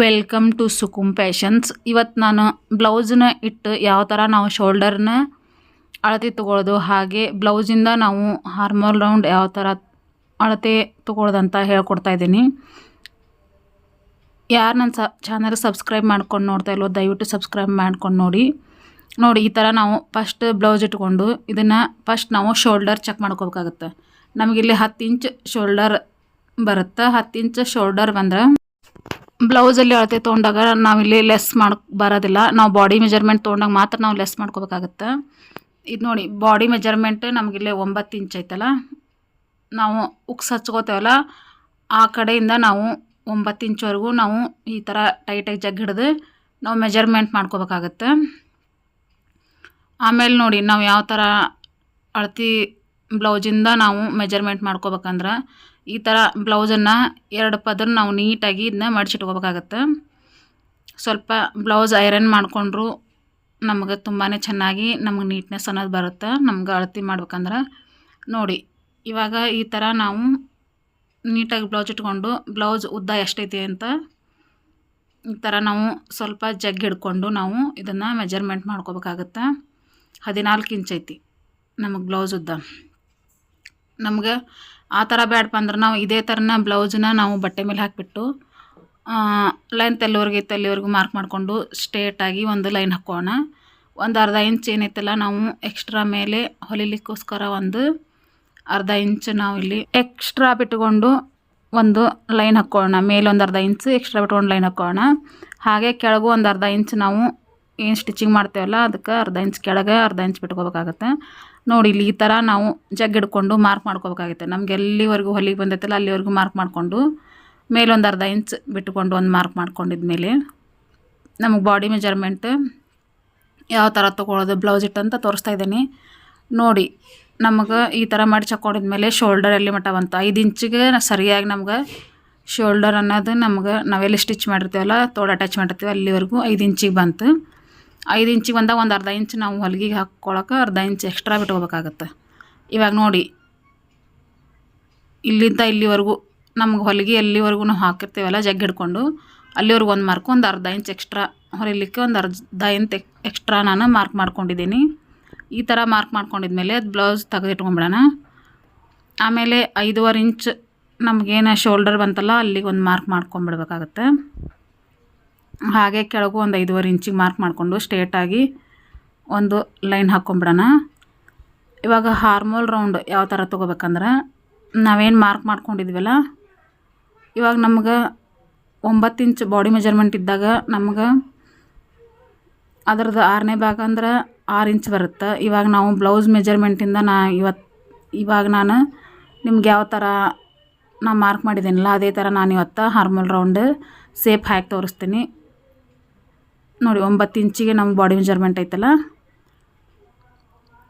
Welcome to ಸುಕುಮ್ passions ಇವತ್ತು ನಾನು ಬ್ಲೌಸನ್ನ ಇಟ್ಟು ಯಾವ ಥರ ನಾವು ಶೋಲ್ಡರ್ನ ಅಳತೆ ತೊಗೊಳ್ಳೋದು, ಹಾಗೆ ಬ್ಲೌಸಿಂದ ನಾವು ಹಾರ್ಮೋಲ್ ರೌಂಡ್ ಯಾವ ಥರ ಅಳತೆ ತೊಗೊಳ್ಳೋದಂತ ಹೇಳ್ಕೊಡ್ತಾ ಇದ್ದೀನಿ. ಯಾರು ನನ್ನ ಸ ಚಾನಲ್ ಸಬ್ಸ್ಕ್ರೈಬ್ ಮಾಡ್ಕೊಂಡು ನೋಡ್ತಾ ಇಲ್ವೋ, ದಯವಿಟ್ಟು ಸಬ್ಸ್ಕ್ರೈಬ್ ಮಾಡ್ಕೊಂಡು ನೋಡಿ. ನೋಡಿ, ಈ ಥರ ನಾವು ಫಸ್ಟ್ ಬ್ಲೌಸ್ ಇಟ್ಕೊಂಡು ಇದನ್ನು ಫಸ್ಟ್ ನಾವು ಶೋಲ್ಡರ್ ಚೆಕ್ ಮಾಡ್ಕೋಬೇಕಾಗತ್ತೆ. ನಮಗಿಲ್ಲಿ ಹತ್ತು ಇಂಚ್ ಶೋಲ್ಡರ್ ಬರುತ್ತೆ? ಹತ್ತು ಇಂಚ್ ಶೋಲ್ಡರ್ ಬಂದ್ರೆ ಬ್ಲೌಸಲ್ಲಿ ಅಳತೆ ತೊಗೊಂಡಾಗ ನಾವಿಲ್ಲಿ ಲೆಸ್ ಮಾಡಿ ಬರೋದಿಲ್ಲ. ನಾವು ಬಾಡಿ ಮೆಜರ್ಮೆಂಟ್ ತೊಗೊಂಡಾಗ ಮಾತ್ರ ನಾವು ಲೆಸ್ ಮಾಡ್ಕೋಬೇಕಾಗತ್ತೆ. ಇದು ನೋಡಿ ಬಾಡಿ ಮೆಜರ್ಮೆಂಟ್ ನಮಗಿಲ್ಲಿ ಒಂಬತ್ತು ಇಂಚ್ ಐತಲ್ಲ? ನಾವು ಉಕ್ಸ್ ಹಚ್ಕೋತೇವಲ್ಲ, ಆ ಕಡೆಯಿಂದ ನಾವು ಒಂಬತ್ತು ಇಂಚ್ವರೆಗೂ ನಾವು ಈ ಥರ ಟೈಟಾಗಿ ಜಗ್ ಹಿಡಿದು ನಾವು ಮೆಜರ್ಮೆಂಟ್ ಮಾಡ್ಕೋಬೇಕಾಗತ್ತೆ. ಆಮೇಲೆ ನೋಡಿ, ನಾವು ಯಾವ ಥರ ಅಳತಿ ಬ್ಲೌಸಿಂದ ನಾವು ಮೆಜರ್ಮೆಂಟ್ ಮಾಡ್ಕೋಬೇಕಂದ್ರೆ ಈ ಥರ ಬ್ಲೌಸನ್ನು ಎರಡು ಪದರ ನಾವು ನೀಟಾಗಿ ಇದನ್ನ ಮಡಿಸಿಟ್ಕೋಬೇಕಾಗತ್ತೆ ಸ್ವಲ್ಪ ಬ್ಲೌಸ್ ಐರನ್ ಮಾಡಿಕೊಂಡ್ರು ನಮಗೆ ತುಂಬಾ ಚೆನ್ನಾಗಿ ನಮ್ಗೆ ನೀಟ್ನೆಸ್ ಅನ್ನೋದು ಬರುತ್ತೆ. ನಮ್ಗೆ ಅಳತಿ ಮಾಡ್ಬೇಕಂದ್ರೆ. ನೋಡಿ, ಇವಾಗ ಈ ಥರ ನಾವು ನೀಟಾಗಿ ಬ್ಲೌಸ್ ಇಟ್ಕೊಂಡು ಬ್ಲೌಸ್ ಉದ್ದ ಎಷ್ಟೈತಿ ಅಂತ ಈ ಥರ ನಾವು ಸ್ವಲ್ಪ ಜಗ್ ಹಿಡ್ಕೊಂಡು ನಾವು ಇದನ್ನು ಮೆಜರ್ಮೆಂಟ್ ಮಾಡ್ಕೋಬೇಕಾಗತ್ತೆ. ಹದಿನಾಲ್ಕು ಇಂಚ್ ಐತಿ ನಮಗೆ ಬ್ಲೌಸ್ ಉದ್ದ. ನಮ್ಗೆ ಆ ಥರ ಬೇಡಪ್ಪ ಅಂದ್ರೆ ನಾವು ಇದೇ ಥರನ ಬ್ಲೌಸನ್ನ ನಾವು ಬಟ್ಟೆ ಮೇಲೆ ಹಾಕಿಬಿಟ್ಟು ಲೈನ್ ಎಲ್ಲಿವರೆಗೆ ತಲ್ಲಿವರೆಗೂ ಮಾರ್ಕ್ ಮಾಡಿಕೊಂಡು ಸ್ಟ್ರೇಟಾಗಿ ಒಂದು ಲೈನ್ ಹಾಕೋಣ ಒಂದು ಅರ್ಧ ಇಂಚ್ ಏನೈತಲ್ಲ, ನಾವು ಎಕ್ಸ್ಟ್ರಾ ಮೇಲೆ ಹೊಲಿಲಿಕ್ಕೋಸ್ಕರ ಒಂದು ಅರ್ಧ ಇಂಚ್ ನಾವು ಇಲ್ಲಿ ಎಕ್ಸ್ಟ್ರಾ ಬಿಟ್ಕೊಂಡು ಒಂದು ಲೈನ್ ಹಾಕ್ಕೊಳ್ಳೋಣ ಮೇಲೆ ಒಂದು ಅರ್ಧ ಇಂಚ್ ಎಕ್ಸ್ಟ್ರಾ ಬಿಟ್ಕೊಂಡು ಲೈನ್ ಹಾಕ್ಕೊಳ್ಳೋಣ ಹಾಗೆ ಕೆಳಗೂ ಒಂದು ಅರ್ಧ ಇಂಚ್ ನಾವು ಏನು ಸ್ಟಿಚಿಂಗ್ ಮಾಡ್ತೇವಲ್ಲ, ಅದಕ್ಕೆ ಅರ್ಧ ಇಂಚ್ ಕೆಳಗೆ ಅರ್ಧ ಇಂಚ್ ಬಿಟ್ಕೋಬೇಕಾಗತ್ತೆ. ನೋಡಿ, ಇಲ್ಲಿ ಈ ಥರ ನಾವು ಜಗ್ ಹಿಡ್ಕೊಂಡು ಮಾರ್ಕ್ ಮಾಡ್ಕೋಬೇಕಾಗುತ್ತೆ. ನಮ್ಗೆ ಎಲ್ಲಿವರೆಗೂ ಹೊಲಿಗೆ ಬಂದೈತಲ್ಲ, ಅಲ್ಲಿವರೆಗೂ ಮಾರ್ಕ್ ಮಾಡಿಕೊಂಡು, ಮೇಲೊಂದು ಅರ್ಧ ಇಂಚ್ ಬಿಟ್ಕೊಂಡು ಒಂದು ಮಾರ್ಕ್ ಮಾಡ್ಕೊಂಡಿದ್ಮೇಲೆ, ನಮಗೆ ಬಾಡಿ ಮೆಜರ್ಮೆಂಟ್ ಯಾವ ಥರ ತೊಗೊಳೋದು ಬ್ಲೌಸ್ ಇಟ್ಟಂತ ತೋರಿಸ್ತಾ ಇದ್ದೀನಿ. ನೋಡಿ, ನಮಗೆ ಈ ಥರ ಮಾಡಿ ಚಕ್ಕೊಂಡಿದ್ಮೇಲೆ ಶೋಲ್ಡರ್ ಎಲ್ಲಿ ಮಟ್ಟ ಬಂತು? ಐದು ಇಂಚಿಗೆ ಸರಿಯಾಗಿ ನಮ್ಗೆ ಶೋಲ್ಡರ್ ಅನ್ನೋದು ನಮ್ಗೆ ನಾವೆಲ್ಲಿ ಸ್ಟಿಚ್ ಮಾಡಿರ್ತೀವಲ್ಲ, ತೋಡ ಅಟ್ಯಾಚ್ ಮಾಡಿರ್ತೀವಿ ಅಲ್ಲಿವರೆಗೂ ಐದು ಇಂಚಿಗೆ ಬಂತು. ಐದು ಇಂಚಿಗೆ ಬಂದಾಗ ಒಂದು ಅರ್ಧ ಇಂಚ್ ನಾವು ಹೊಲಿಗೆಗೆ ಹಾಕ್ಕೊಳಕ್ಕೆ ಅರ್ಧ ಇಂಚ್ ಎಕ್ಸ್ಟ್ರಾ ಬಿಟ್ಕೋಬೇಕಾಗತ್ತೆ. ಇವಾಗ ನೋಡಿ, ಇಲ್ಲಿಂದ ಇಲ್ಲಿವರೆಗೂ ನಮ್ಗೆ ಹೊಲಿಗೆ ಎಲ್ಲಿವರೆಗೂ ನಾವು ಹಾಕಿರ್ತೀವಲ್ಲ ಜಗ್ ಹಿಡ್ಕೊಂಡು, ಅಲ್ಲಿವರೆಗೂ ಒಂದು ಮಾರ್ಕ್ ಒಂದು ಅರ್ಧ ಇಂಚ್ ಎಕ್ಸ್ಟ್ರಾ ಹೊಲಿಲಿಕ್ಕೆ ಒಂದು ಅರ್ಧ ಇಂಚ್ ಎಕ್ಸ್ಟ್ರಾ ನಾನು ಮಾರ್ಕ್ ಮಾಡ್ಕೊಂಡಿದ್ದೀನಿ ಈ ಥರ ಮಾರ್ಕ್ ಮಾಡ್ಕೊಂಡಿದ್ಮೇಲೆ ಅದು ಬ್ಲೌಸ್ ತೆಗೆದಿಟ್ಕೊಂಬಿಡೋಣ ಆಮೇಲೆ ಐದೂವರೆ ಇಂಚ್ ನಮಗೇನು ಶೋಲ್ಡರ್ ಬಂತಲ್ಲ ಅಲ್ಲಿಗೆ ಒಂದು ಮಾರ್ಕ್ ಮಾಡ್ಕೊಂಬಿಡ್ಬೇಕಾಗತ್ತೆ. ಹಾಗೆ ಕೆಳಗೂ ಒಂದು ಐದೂವರೆ ಇಂಚಿಗೆ ಮಾರ್ಕ್ ಮಾಡಿಕೊಂಡು ಸ್ಟ್ರೇಟಾಗಿ ಒಂದು ಲೈನ್ ಹಾಕ್ಕೊಂಬಿಡೋಣ ಇವಾಗ ಹಾರ್ಮೋಲ್ ರೌಂಡ್ ಯಾವ ಥರ ತೊಗೋಬೇಕಂದ್ರೆ ನಾವೇನು ಮಾರ್ಕ್ ಮಾಡ್ಕೊಂಡಿದ್ವಲ್ಲ, ಇವಾಗ ನಮ್ಗೆ ಒಂಬತ್ತು ಇಂಚ್ ಬಾಡಿ ಮೆಜರ್ಮೆಂಟ್ ಇದ್ದಾಗ ನಮ್ಗೆ ಅದ್ರದ್ದು ಆರನೇ ಭಾಗ ಅಂದ್ರೆ ಆರು ಇಂಚ್ ಬರುತ್ತೆ. ಇವಾಗ ನಾವು ಬ್ಲೌಸ್ ಮೆಜರ್ಮೆಂಟಿಂದ ನಾ ಇವತ್ತು ಇವಾಗ ನಾನು ನಿಮ್ಗೆ ಯಾವ ಥರ ನಾ ಮಾರ್ಕ್ ಮಾಡಿದ್ದೀನಲ್ಲ, ಅದೇ ಥರ ನಾನು ಇವತ್ತು ಹಾರ್ಮೋಲ್ ರೌಂಡ್ ಸೇಫ್ ಹಾಕಿ ತೋರಿಸ್ತೀನಿ. ನೋಡಿ, ಒಂಬತ್ತು ಇಂಚಿಗೆ ನಮ್ಮ ಬಾಡಿ ಮೆಜರ್ಮೆಂಟ್ ಐತಲ್ಲ?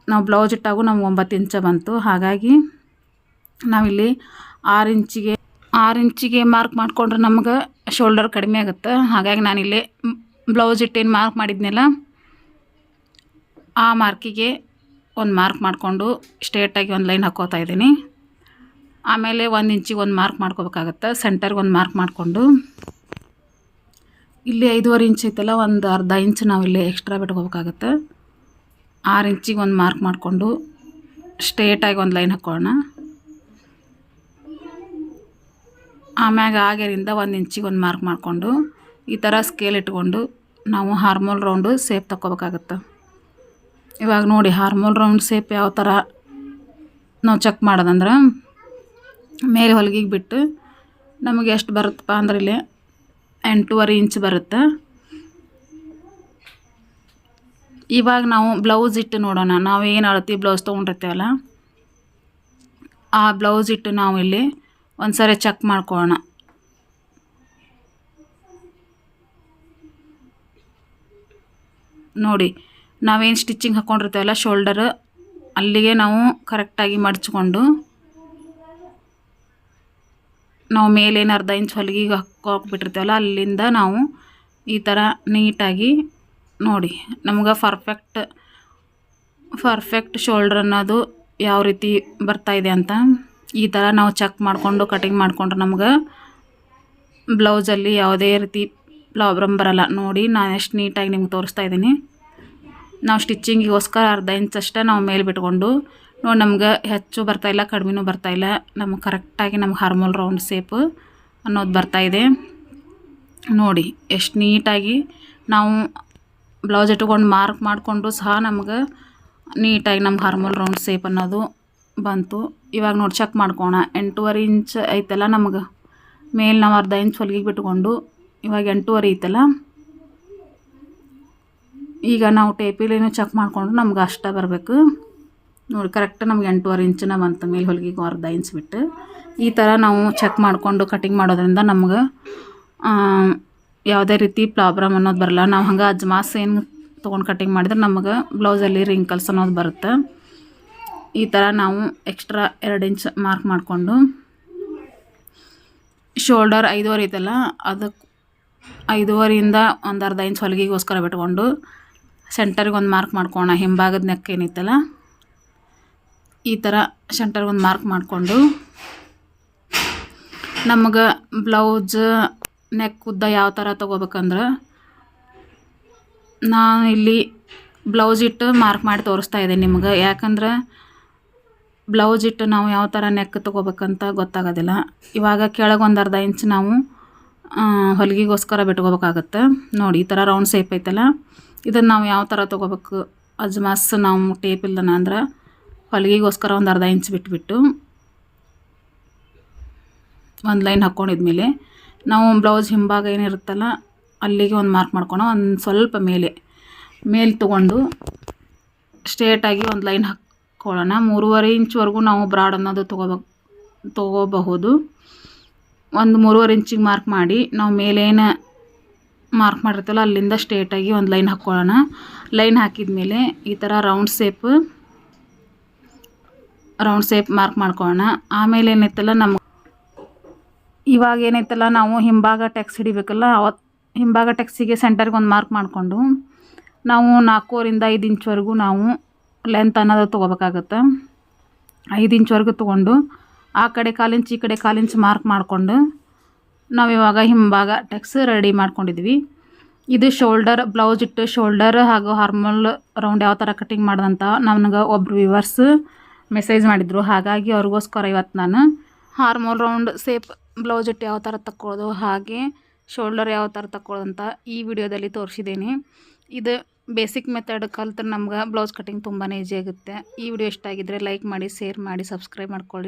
ನಾವು ಬ್ಲೌಸ್ ಇಟ್ಟಾಗೂ ನಮ್ಗೆ ಒಂಬತ್ತು ಇಂಚ ಬಂತು. ಹಾಗಾಗಿ ನಾವಿಲ್ಲಿ ಆರು ಇಂಚಿಗೆ ಆರು ಇಂಚಿಗೆ ಮಾರ್ಕ್ ಮಾಡಿಕೊಂಡ್ರೆ ನಮ್ಗೆ ಶೋಲ್ಡರ್ ಕಡಿಮೆ ಆಗುತ್ತೆ. ಹಾಗಾಗಿ ನಾನಿಲ್ಲಿ ಬ್ಲೌಸ್ ಇಟ್ಟೇನು ಮಾರ್ಕ್ ಮಾಡಿದ್ನಲ್ಲ, ಆ ಮಾರ್ಕಿಗೆ ಒಂದು ಮಾರ್ಕ್ ಮಾಡಿಕೊಂಡು ಸ್ಟ್ರೇಟಾಗಿ ಒಂದು ಲೈನ್ ಹಾಕೋತಾ ಇದ್ದೀನಿ. ಆಮೇಲೆ ಒಂದು ಇಂಚಿಗೆ ಒಂದು ಮಾರ್ಕ್ ಮಾಡ್ಕೋಬೇಕಾಗತ್ತೆ. ಸೆಂಟರ್ಗೆ ಒಂದು ಮಾರ್ಕ್ ಮಾಡಿಕೊಂಡು. ಇಲ್ಲಿ ಐದುವರೆ ಇಂಚ್ ಐತಲ್ಲ, ಒಂದು ಅರ್ಧ ಇಂಚ್ ನಾವು ಇಲ್ಲಿ ಎಕ್ಸ್ಟ್ರಾ ಬಿಟ್ಕೋಬೇಕಾಗತ್ತೆ. ಆರು ಇಂಚಿಗೆ ಒಂದು ಮಾರ್ಕ್ ಮಾಡಿಕೊಂಡು ಸ್ಟ್ರೇಟಾಗಿ ಒಂದು ಲೈನ್ ಹಾಕ್ಕೊಳ್ಳೋಣ ಆಮ್ಯಾಗ ಆಗಿರಿಂದ ಒಂದು ಇಂಚಿಗೆ ಒಂದು ಮಾರ್ಕ್ ಮಾಡಿಕೊಂಡು ಈ ಥರ ಸ್ಕೇಲ್ ಇಟ್ಕೊಂಡು ನಾವು ಹಾರ್ಮೋಲ್ ರೌಂಡು ಸೇಪ್ ತಗೋಬೇಕಾಗತ್ತೆ ಇವಾಗ ನೋಡಿ ಹಾರ್ಮೋಲ್ ರೌಂಡ್ ಸೇಪ್ ಯಾವ ಥರ ನಾವು ಚೆಕ್ ಮಾಡೋದಂದ್ರೆ, ಮೇಲೆ ಹೊಲಿಗೆಗೆ ಬಿಟ್ಟು ನಮಗೆ ಎಷ್ಟು ಬರುತ್ತಪ್ಪ ಅಂದ್ರೆ ಇಲ್ಲಿ ಎಂಟೂವರೆ ಇಂಚ್ ಬರುತ್ತೆ. ಇವಾಗ ನಾವು ಬ್ಲೌಸ್ ಇಟ್ಟು ನೋಡೋಣ. ನಾವು ಏನು ಅಳತಿ ಬ್ಲೌಸ್ ತೊಗೊಂಡಿರ್ತೀವಲ್ಲ? ಆ ಬ್ಲೌಸ್ ಇಟ್ಟು ನಾವು ಇಲ್ಲಿ ಒಂದು ಸರಿ ಚೆಕ್ ಮಾಡ್ಕೊಳ್ಳೋಣ. ನೋಡಿ, ನಾವೇನು ಸ್ಟಿಚಿಂಗ್ ಹಾಕ್ಕೊಂಡಿರ್ತೀವಲ್ಲ ಶೋಲ್ಡರ್ ಅಲ್ಲಿಗೆ ನಾವು ಕರೆಕ್ಟಾಗಿ ಮಡ್ಚ್ಕೊಂಡು ನಾವು ಮೇಲೇನು ಅರ್ಧ ಇಂಚ್ ಹೊಲಿಗೆ ಹಾಕ್ಬಿಟ್ಟಿರ್ತೀವಲ್ಲ, ಅಲ್ಲಿಂದ ನಾವು ಈ ಥರ ನೀಟಾಗಿ ನೋಡಿ. ನಮ್ಗೆ ಪರ್ಫೆಕ್ಟ್ ಪರ್ಫೆಕ್ಟ್ ಶೋಲ್ಡ್ರ್ ಅನ್ನೋದು ಯಾವ ರೀತಿ ಬರ್ತಾಯಿದೆ ಅಂತ ಈ ಥರ ನಾವು ಚೆಕ್ ಮಾಡಿಕೊಂಡು ಕಟಿಂಗ್ ಮಾಡಿಕೊಂಡ್ರೆ ನಮ್ಗೆ ಬ್ಲೌಸಲ್ಲಿ ಯಾವುದೇ ರೀತಿ ಪ್ರಾಬ್ಲಮ್ ಬರಲ್ಲ. ನೋಡಿ, ನಾನು ಎಷ್ಟು ನೀಟಾಗಿ ನಿಮ್ಗೆ ತೋರಿಸ್ತಾ ಇದ್ದೀನಿ. ನಾವು ಸ್ಟಿಚ್ಚಿಂಗಿಗೋಸ್ಕರ ಅರ್ಧ ಇಂಚ್ ಅಷ್ಟೇ ನಾವು ಮೇಲೆ ಬಿಟ್ಕೊಂಡು ನೋಡಿ ನಮ್ಗೆ ಹೆಚ್ಚು ಬರ್ತಾಯಿಲ್ಲ ಕಡಿಮೆನೂ ಬರ್ತಾಯಿಲ್ಲ ನಮಗೆ ಕರೆಕ್ಟಾಗಿ ನಮ್ಗೆ ಹಾರ್ಮೋಲ್ ರೌಂಡ್ ಸೇಪ್ ಅನ್ನೋದು ಬರ್ತಾಯಿದೆ ನೋಡಿ, ಎಷ್ಟು ನೀಟಾಗಿ ನಾವು ಬ್ಲೌಸ್ ಇಟ್ಕೊಂಡು ಮಾರ್ಕ್ ಮಾಡಿಕೊಂಡು ಸಹ ನಮ್ಗೆ ನೀಟಾಗಿ ನಮ್ಗೆ ಹಾರ್ಮೋಲ್ ರೌಂಡ್ ಸೇಪ್ ಅನ್ನೋದು ಬಂತು. ಇವಾಗ ನೋಡಿ ಚೆಕ್ ಮಾಡ್ಕೋಣ. ಎಂಟೂವರೆ ಇಂಚ್ ಐತಲ್ಲ ನಮ್ಗೆ. ಮೇಲೆ ನಾವು ಅರ್ಧ ಇಂಚ್ ಹೊಲಿಗೆ ಬಿಟ್ಕೊಂಡು ಇವಾಗ ಎಂಟೂವರೆ ಐತಲ್ಲ. ಈಗ ನಾವು ಟೇಪಿಲೇನು ಚೆಕ್ ಮಾಡಿಕೊಂಡು ನಮ್ಗೆ ಅಷ್ಟೇ ಬರಬೇಕು. ನೋಡಿ ಕರೆಕ್ಟ್ ನಮ್ಗೆ ಎಂಟೂವರೆ ಇಂಚಿನ ಬಂತು ಮೇಲೆ ಹೊಲಿಗೆಗೆ ಅರ್ಧ ಇಂಚ್ ಬಿಟ್ಟು ಈ ಥರ ನಾವು ಚೆಕ್ ಮಾಡಿಕೊಂಡು ಕಟಿಂಗ್ ಮಾಡೋದ್ರಿಂದ ನಮ್ಗೆ ಯಾವುದೇ ರೀತಿ ಪ್ರಾಬ್ಲಮ್ ಅನ್ನೋದು ಬರಲ್ಲ. ನಾವು ಹಂಗೆ ಅಜ್ಮಾಸ್ ಏನು ತೊಗೊಂಡು ಕಟಿಂಗ್ ಮಾಡಿದ್ರೆ ನಮಗೆ ಬ್ಲೌಸಲ್ಲಿ ರಿಂಕಲ್ಸ್ ಅನ್ನೋದು ಬರುತ್ತೆ. ಈ ಥರ ನಾವು ಎಕ್ಸ್ಟ್ರಾ ಎರಡು ಇಂಚ್ ಮಾರ್ಕ್ ಮಾಡಿಕೊಂಡು ಶೋಲ್ಡರ್ ಐದುವರೆ ಐತಲ್ಲ ಅದಕ್ಕೆ ಐದುವರೆಯಿಂದ ಒಂದು ಅರ್ಧ ಇಂಚ್ ಹೊಲಿಗೆಗೋಸ್ಕರ ಬಿಟ್ಕೊಂಡು ಸೆಂಟರಿಗೆ ಒಂದು ಮಾರ್ಕ್ ಮಾಡ್ಕೋಣ ಹಿಂಭಾಗದ ನೆಕ್ ಏನೈತಲ್ಲ ಈ ಥರ ಸೆಂಟರ್ಗೆ ಒಂದು ಮಾರ್ಕ್ ಮಾಡಿಕೊಂಡು ನಮಗೆ ಬ್ಲೌಸ್ ನೆಕ್ ಉದ್ದ ಯಾವ ಥರ ತೊಗೋಬೇಕಂದ್ರೆ ನಾನು ಇಲ್ಲಿ ಬ್ಲೌಸ್ ಇಟ್ಟು ಮಾರ್ಕ್ ಮಾಡಿ ತೋರಿಸ್ತಾ ಇದ್ದೀನಿ ನಿಮ್ಗೆ. ಯಾಕಂದ್ರೆ ಬ್ಲೌಸ್ ಇಟ್ಟು ನಾವು ಯಾವ ಥರ ನೆಕ್ ತೊಗೋಬೇಕಂತ ಗೊತ್ತಾಗೋದಿಲ್ಲ. ಇವಾಗ ಕೆಳಗೆ ಒಂದು ಅರ್ಧ ಇಂಚ್ ನಾವು ಹೊಲಿಗೆಗೋಸ್ಕರ ಬಿಟ್ಕೋಬೇಕಾಗತ್ತೆ. ನೋಡಿ, ಈ ಥರ ರೌಂಡ್ ಸೇಪ್ ಐತಲ್ಲ. ಇದನ್ನು ನಾವು ಯಾವ ಥರ ತೊಗೋಬೇಕು? ಅಜ್ಮಾಸ್ ನಾವು ಟೇಪ್ ಇಲ್ಲದನ ಅಂದ್ರೆ ಹೊಲಿಗೆಗೋಸ್ಕರ ಒಂದು ಅರ್ಧ ಇಂಚ್ ಬಿಟ್ಬಿಟ್ಟು ಒಂದು ಲೈನ್ ಹಾಕ್ಕೊಂಡಿದ್ಮೇಲೆ ನಾವು ಬ್ಲೌಸ್ ಹಿಂಭಾಗ ಏನಿರುತ್ತಲ್ಲ ಅಲ್ಲಿಗೆ ಒಂದು ಮಾರ್ಕ್ ಮಾಡ್ಕೊಂಡು ಒಂದು ಸ್ವಲ್ಪ ಮೇಲೆ ಮೇಲೆ ತೊಗೊಂಡು ಸ್ಟ್ರೇಟಾಗಿ ಒಂದು ಲೈನ್ ಹಾಕ್ಕೊಳ್ಳೋಣ ಮೂರುವರೆ ಇಂಚ್ವರೆಗೂ ನಾವು ಬ್ರಾಡ್ ಅನ್ನೋದು ತೊಗೋಬೇಕು, ತೊಗೋಬಹುದು. ಒಂದು ಮೂರುವರೆ ಇಂಚಿಗೆ ಮಾರ್ಕ್ ಮಾಡಿ ನಾವು ಮೇಲೇನು ಮಾರ್ಕ್ ಮಾಡಿರ್ತಲ್ಲ ಅಲ್ಲಿಂದ ಸ್ಟ್ರೇಟಾಗಿ ಒಂದು ಲೈನ್ ಹಾಕ್ಕೊಳ್ಳೋಣ ಲೈನ್ ಹಾಕಿದ ಮೇಲೆ ಈ ಥರ round shape round shape mark ಮಾಡ್ಕೊಳ್ಳೋಣ. ಆಮೇಲೆ ಏನೈತಲ್ಲ ನಮ್ಗೆ ಇವಾಗ ಏನೈತಲ್ಲ ನಾವು ಹಿಂಭಾಗ ಟೆಕ್ಸ್ ಹಿಡಿಬೇಕಲ್ಲ ಅವತ್ತು ಹಿಂಭಾಗ ಟೆಕ್ಸಿಗೆ ಸೆಂಟರ್ಗೆ ಒಂದು ಮಾರ್ಕ್ ಮಾಡಿಕೊಂಡು, ನಾವು ನಾಲ್ಕೂವರಿಂದ ಐದು ಇಂಚ್ವರೆಗೂ ನಾವು ಲೆಂತ್ ಅನ್ನೋದು ತೊಗೋಬೇಕಾಗತ್ತೆ. ಐದು ಇಂಚ್ವರೆಗೂ ತೊಗೊಂಡು, ಆ ಕಡೆ ಕಾಲಿಂಚ್ ಈ ಕಡೆ ಕಾಲಿಂಚ್ ಮಾರ್ಕ್ ಮಾಡಿಕೊಂಡು, ನಾವು ಇವಾಗ ಹಿಂಭಾಗ ಟೆಕ್ಸ್ ರೆಡಿ ಮಾಡ್ಕೊಂಡಿದ್ವಿ. ಇದು ಶೋಲ್ಡರ್ ಬ್ಲೌಸ್ ಇಟ್ಟು ಶೋಲ್ಡರ್ ಹಾಗೂ ಹಾರ್ಮಲ್ ರೌಂಡ್ ಯಾವ ಥರ ಕಟಿಂಗ್ ಮಾಡ್ದಂತ ನನಗೆ ಒಬ್ರು ವಿವರ್ಸ್ ಮೆಸೇಜ್ ಮಾಡಿದರು. ಹಾಗಾಗಿ ಅವ್ರಿಗೋಸ್ಕರ ಇವತ್ತು ನಾನು ಹಾರ್ಮೋಲ್ ರೌಂಡ್ ಸೇಪ್ ಬ್ಲೌಸ್ ಇಟ್ಟು ಯಾವ ಥರ ತಕ್ಕೊಳ್ಳೋದು ಹಾಗೆ ಶೋಲ್ಡರ್ ಯಾವ ಥರ ಅಂತ ಈ ವಿಡಿಯೋದಲ್ಲಿ ತೋರಿಸಿದ್ದೀನಿ. ಇದು ಬೇಸಿಕ್ ಮೆಥಡ್ ಕಲ್ತ್ರೆ ನಮ್ಗೆ ಬ್ಲೌಸ್ ಕಟಿಂಗ್ ತುಂಬಾ ಈಜಿ ಆಗುತ್ತೆ. ಈ ವಿಡಿಯೋ ಇಷ್ಟ ಆಗಿದ್ದರೆ ಲೈಕ್ ಮಾಡಿ, ಶೇರ್ ಮಾಡಿ, ಸಬ್ಸ್ಕ್ರೈಬ್ ಮಾಡ್ಕೊಳ್ಳಿ.